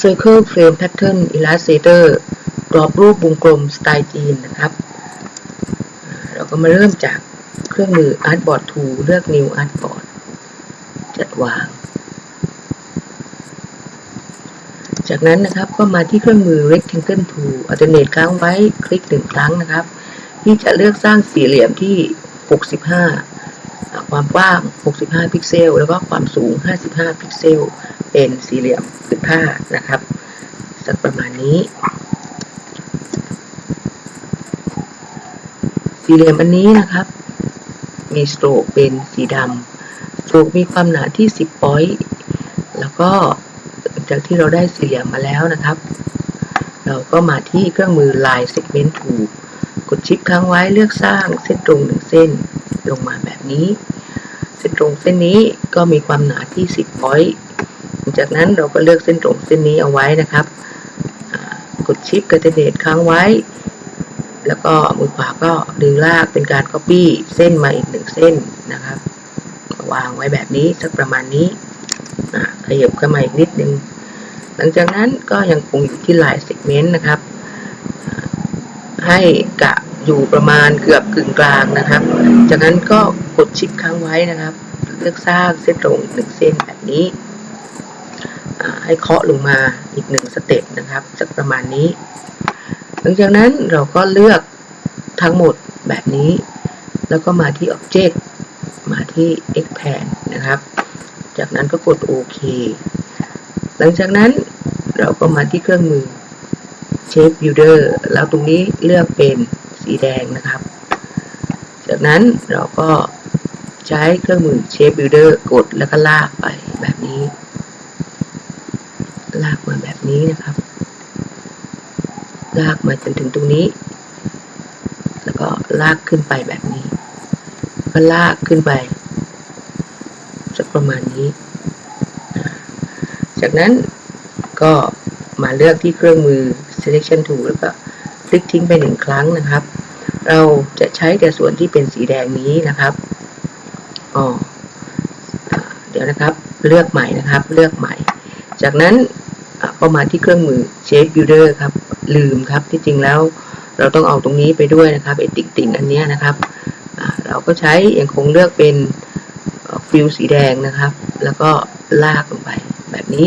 Circle Frame Pattern Illustrator กรอบรูปวงกลมสไตล์จีนนะครับ เราก็มาเริ่มจากเครื่องมือ Artboard Tool เลือก New Artboard จัดวาง จากนั้นนะครับก็มาที่เครื่องมือ Rectangle Tool Alternate ค้างไว้คลิกหนึ่งครั้งนะครับ ที่จะเลือกสร้างสี่เหลี่ยมที่ 65อ่า ความกว้าง 65 พิกเซล แล้วก็ความสูง 55 พิกเซล เป็นสี่เหลี่ยมผืนผ้านะครับ สักประมาณนี้ สี่เหลี่ยมอันนี้นะครับ มีสโตรกเป็นสีดำสโตรกมีความหนาที่ 10 ปอยต์แล้วก็จากที่เราได้สี่เหลี่ยมมาแล้วนะครับ เราก็มาที่เครื่องมือ Line Segment Tool กดชิปค้างไว้เลือกสร้างเส้นตรงหนึ่งเส้นลงมาแบบนี้ เส้นตรงเส้นนี้ก็มีความหนาที่ 10พอยต์จากนั้นเราก็เลือกเส้นตรงเส้นนี้เอาไว้นะครับกดชิปกระเดดค้างไว้ แล้วก็มือขวาก็ดึงลากเป็นการ Copy เส้นมาอีกหนึ่งเส้นนะครับ วางไว้แบบนี้สักประมาณนี้อ่าขยับขึ้นมาอีกนิดนึง หลังจากนั้นก็ยังคงอยู่ที่ลาย segment นะครับ ให้กะอยู่ประมาณเกือบ กึ่งกลางนะครับ จากนั้นก็กดชิปค้างไว้นะครับ เลือกสร้างเส้นตรงหนึ่งเส้นแบบนี้ให้เคาะลงมาอีกหนึ่งสเต็ปนะครับจากประมาณนี้ หลังจากนั้นเราก็เลือกทั้งหมดแบบนี้ แล้วก็มาที่ Object มาที่ Expand นะครับ จากนั้นก็กดโอเค หลังจากนั้นเราก็มาที่เครื่องมือ Shape Builder แล้วตรงนี้เลือกเป็นสีแดงนะครับ จากนั้นเราก็ใช้เครื่องมือ Shape Builder กดแล้วก็ลากไปแบบนี้ ลากมาแบบนี้นะครับ ลากมาจนถึงตรงนี้ แล้วก็ลากขึ้นไปแบบนี้ ก็ลากขึ้นไปสักประมาณนี้ จากนั้นก็มาเลือกที่เครื่องมือ selection tool แล้วก็คลิกทิ้งไปหนึ่งครั้งนะครับ เราจะใช้แต่ส่วนที่เป็นสีแดงนี้นะครับอ๋อเดี๋ยวนะครับ เลือกใหม่นะครับ เลือกใหม่ จากนั้นอ่าก็มาที่เครื่องมือ shape builder ครับ ลืมครับ ที่จริงแล้วเราต้องเอาตรงนี้ไปด้วยนะครับไอ้ติ่งอันนี้นะครับ เราก็ใช้ยังคงเลือกเป็นฟิลสีแดงนะครับ แล้วก็ลากลงไปแบบนี้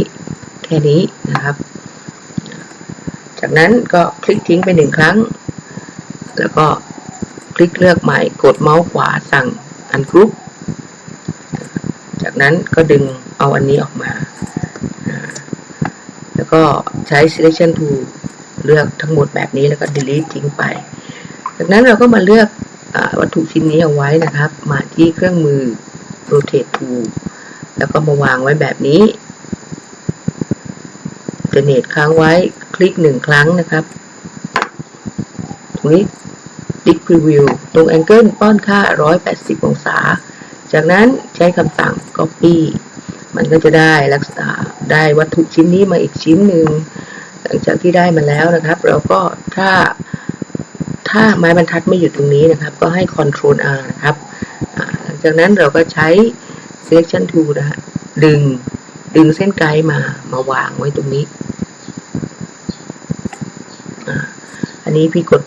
แค่นี้นะครับ จากนั้นก็คลิกทิ้งไปหนึ่งครั้ง แล้วก็ คลิกเลือกใหม่ กดเมาส์ขวาสั่งอันกรุ๊ปจากนั้นก็ดึงเอาอันนี้ออกมา แล้วก็ใช้ selection tool เลือกทั้งหมดแบบนี้แล้วก็ delete ทิ้งไป จากนั้นเราก็มาเลือกอวัตถุชิ้นนี้เอาไว้นะครับ มาที่เครื่องมือ rotate tool แล้วก็มาวางไว้แบบนี้เทเนตค้างไว้คลิกหนึ่งครั้งนะครับตรงนี้ ติ๊กพรีวิวตรงแองเกิลป้อนค่า 180 องศา จากนั้นใช้คำสั่ง Copy มันก็จะได้ลักษณะได้วัตถุชิ้นนี้มาอีกชิ้นหนึ่ง หลังจากที่ได้มาแล้วนะครับ เราก็ถ้าถ้าไม้บรรทัดไม่อยู่ตรงนี้นะครับ ก็ให้ Ctrl R นะครับ หลังจากนั้นเราก็ใช้ Selection Tool นะฮะดึงดึงเส้นไกด์มามาวางไว้ตรงนี้ อันนี้พี่กด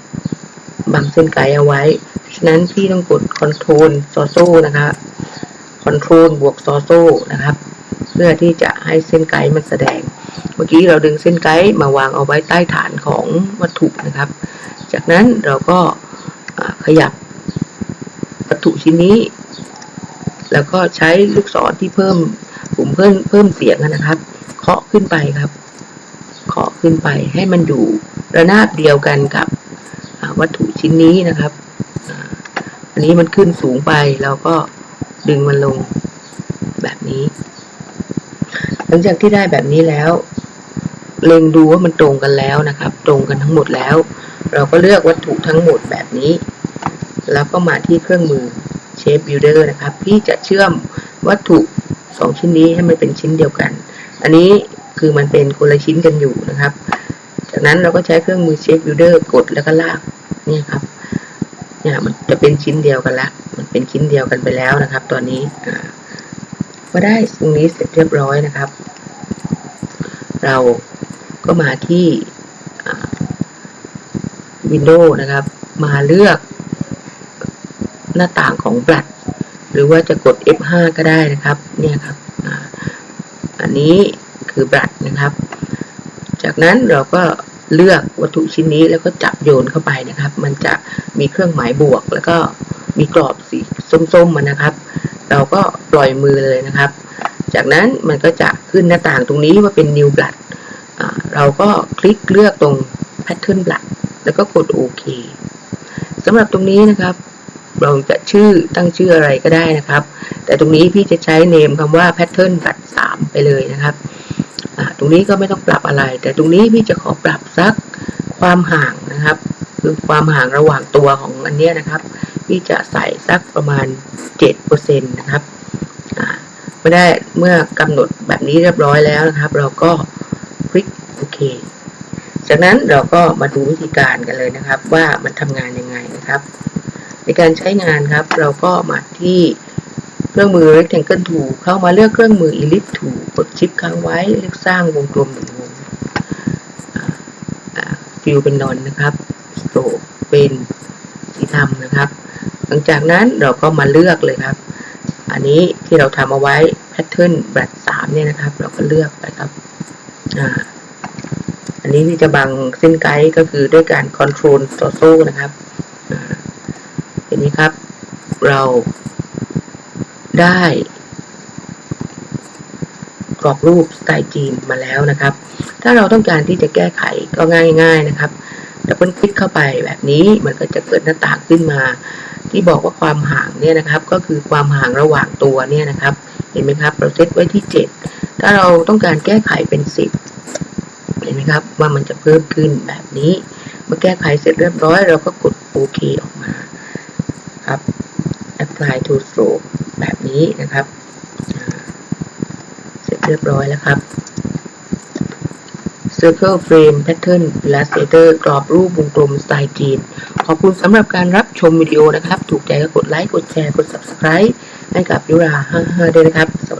บังเส้นไกด์เอาไว้ ฉะนั้นพี่ต้องกด Ctrl ซอโซ่นะคะ Ctrl บวกซอโซ่นะครับ เพื่อที่จะให้เส้นไกด์มันแสดง เมื่อกี้เราดึงเส้นไกด์มาวางเอาไว้ใต้ฐานของวัตถุนะครับ จากนั้นเราก็ขยับวัตถุชิ้นนี้ แล้วก็ใช้ลูกศรที่เพิ่มปุ่มเพิ่มเพิ่มเสียงนะครับ เคาะขึ้นไปครับ เคาะขึ้นไปให้มันอยู่ระนาบเดียวกันกับ วัตถุชิ้นนี้นะครับอันนี้มันขึ้นสูงไปเราก็ดึงมันลงแบบนี้ หลังจากที่ได้แบบนี้แล้ว เล็งดูว่ามันตรงกันแล้วนะครับ ตรงกันทั้งหมดแล้ว เราก็เลือกวัตถุทั้งหมดแบบนี้ แล้วก็มาที่เครื่องมือ Shape Builder นะครับ ที่จะเชื่อมวัตถุสองชิ้นนี้ให้มันเป็นชิ้นเดียวกัน อันนี้คือมันเป็นคนละชิ้นกันอยู่นะครับ จากนั้นเราก็ใช้เครื่องมือ Shape Builder กดแล้วก็ลาก เนี่ยครับ เนี่ยมันจะเป็นชิ้นเดียวกันละมันเป็นชิ้นเดียวกันไปแล้วนะครับ ตอนนี้ก็ได้ตรงนี้เสร็จเรียบร้อยนะครับ เราก็มาที่วินโดว์นะครับ มาเลือกหน้าต่างของบลัดหรือว่าจะกด F5 ก็ได้นะครับ เนี่ยครับอ,อันนี้คือบลัดนะครับ จากนั้นเราก็ เลือกวัตถุชิ้นนี้แล้วก็จับโยนเข้าไปนะครับ มันจะมีเครื่องหมายบวก แล้วก็มีกรอบสีส้มๆมันะครับ เราก็ปล่อยมือเลยนะครับ จากนั้นมันก็จะขึ้นหน้าต่างตรงนี้ว่าเป็น new blood เราก็คลิกเลือกตรง pattern blood แล้วก็กดโอเคสำหรับตรงนี้นะครับ เราจะชื่อตั้งชื่ออะไรก็ได้นะครับ แต่ตรงนี้พี่จะใช้เนมคำว่า pattern blood 3ไปเลยนะครับ ตรงนี้ก็ไม่ต้องปรับอะไร แต่ตรงนี้พี่จะขอปรับสักความห่างนะครับ คือความห่างระหว่างตัวของอันเนี้ยนะครับพี่จะใส่สักประมาณ7%นะครับอ่าเมื่อได้เมื่อกำหนดแบบนี้เรียบร้อยแล้วนะครับ เราก็คลิกโอเคจากนั้นเราก็มาดูวิธีการกันเลยนะครับ ว่ามันทำงานยังไงนะครับ ในการใช้งานครับ เราก็มาที่ เครื่องมือ rectangle tool เข้ามาเลือกเครื่องมือ ellipse tool กดชิปค้างไว้เลือกสร้างวงกลมหนึ่งวงฟิลเป็นนอนนะครับสโตรกเป็นสีดำนะครับ หลังจากนั้นเราก็มาเลือกเลยครับ อันนี้ที่เราทำเอาไว้ pattern แบบสามเนี่ยนะครับ เราก็เลือกไปครับอ่าอันนี้ที่จะบังเส้นไกด์ก็คือด้วยการ control ต่อโซ่นะครับอ่าเห็นไหมครับ เรา ได้ กรอบรูปสไตล์จีนมาแล้วนะครับ ถ้าเราต้องการที่จะแก้ไขก็ง่าย ๆนะครับดับเบิลคลิกเข้าไปแบบนี้มันก็จะเกิดหน้าต่างขึ้นมา ที่บอกว่าความห่างเนี่ยนะครับ ก็คือความห่างระหว่างตัวเนี่ยนะครับ เห็นไหมครับเราเซตไว้ที่ 7 ถ้าเราต้องการแก้ไขเป็น 10 เห็นไหมครับว่ามันจะเพิ่มขึ้นแบบนี้เมื่อแก้ไขเสร็จเรียบร้อย เราก็กดโอเคออกมาครับ apply to stroke แบบนี้นะครับ เสร็จเรียบร้อยแล้วครับ Circle Frame Pattern Illustrator กรอบรูปวงกลมสไตล์จีน ขอบคุณสำหรับการรับชมวิดีโอนะครับ ถูกใจก็กดไลค์ กดแชร์ กด Subscribe ให้กับยุรา55ด้วยนะครับสวัสดีครับ